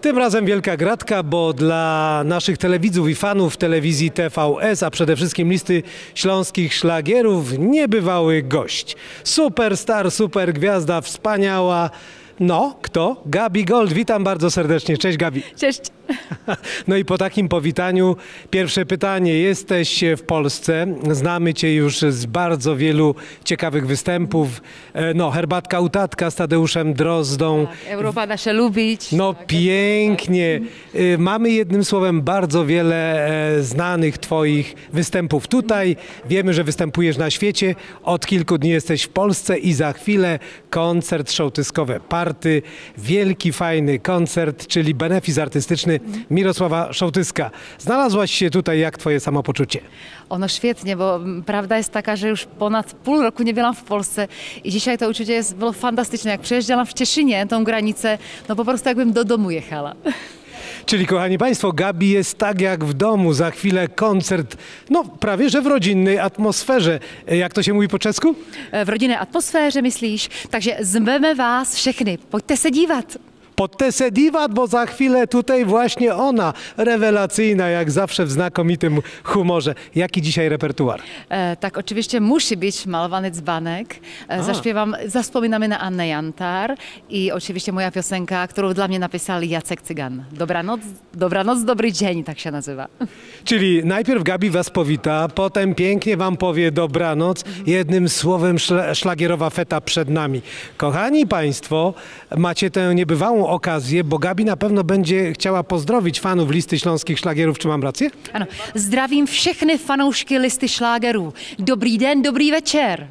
Tym razem wielka gratka, bo dla naszych telewidzów i fanów telewizji TVS, a przede wszystkim listy śląskich szlagierów, niebywały gość. Superstar, super gwiazda, wspaniała. No, kto? Gabi Gold. Witam bardzo serdecznie. Cześć Gabi. Cześć. No i po takim powitaniu pierwsze pytanie. Jesteś w Polsce, znamy Cię już z bardzo wielu ciekawych występów. E, No, herbatka u tatka z Tadeuszem Drozdą. Europa nasze lubić. No Tak, pięknie. Y, Mamy jednym słowem bardzo wiele e, znanych Twoich występów tutaj. Wiemy, że występujesz na świecie. Od kilku dni jesteś w Polsce i za chwilę koncert szołtyskowe Party. Wielki, fajny koncert, czyli benefis artystyczny Mirosława Szołtyska. Znalazłaś się tutaj, jak Twoje samopoczucie? Ono świetnie, bo prawda jest taka, że już ponad pół roku nie byłam w Polsce i dzisiaj to uczucie jest, było fantastyczne. Jak przejeżdżałam w Cieszynie tą granicę, no po prostu jakbym do domu jechała. Czyli, kochani Państwo, Gabi jest tak jak w domu. Za chwilę koncert, no prawie że w rodzinnej atmosferze. Jak to się mówi po czesku? E, W rodinné atmosféře myslíš? Takže zveme vás všechny, pojďte se dívat. Pod se divat, bo za chwilę tutaj właśnie ona, rewelacyjna jak zawsze w znakomitym humorze. Jaki dzisiaj repertuar? E, tak oczywiście musi być malowany dzbanek. E, zaśpiewam, zaspominamy na Annę Jantar i oczywiście moja piosenka, którą dla mnie napisał Jacek Cygan. Dobranoc, dobranoc, dobry dzień, tak się nazywa. Czyli najpierw Gabi was powita, potem pięknie wam powie dobranoc, jednym słowem szla, szlagierowa feta przed nami. Kochani Państwo, macie tę niebywałą okazję, bo Gabi na pewno będzie chciała pozdrowić fanów listy śląskich szlagierów, czy mam rację? Ano, zdravím všechny fanoušky listy den, dobrý večer.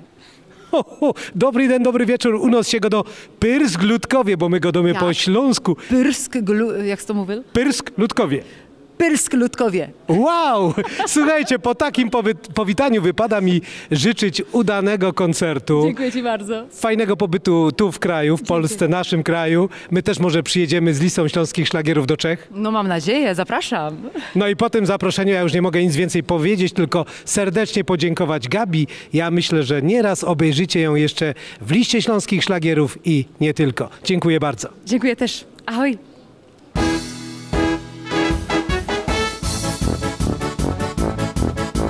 Ho, ho, dobry den, dobry wieczór. Unos się go do Pyrsk Ludkowie, bo my go domy po Tak. śląsku. Pyrsk, jak to mówił? Pyrsk Ludkowie. Pyrsk Ludkowie. Wow! Słuchajcie, po takim powitaniu wypada mi życzyć udanego koncertu. Dziękuję Ci bardzo. Fajnego pobytu tu w kraju, w Polsce, naszym kraju. My też może przyjedziemy z listą śląskich szlagierów do Czech. No mam nadzieję, zapraszam. No i po tym zaproszeniu ja już nie mogę nic więcej powiedzieć, tylko serdecznie podziękować Gabi. Ja myślę, że nieraz obejrzycie ją jeszcze w liście śląskich szlagierów i nie tylko. Dziękuję bardzo. Dziękuję też. Ahoj.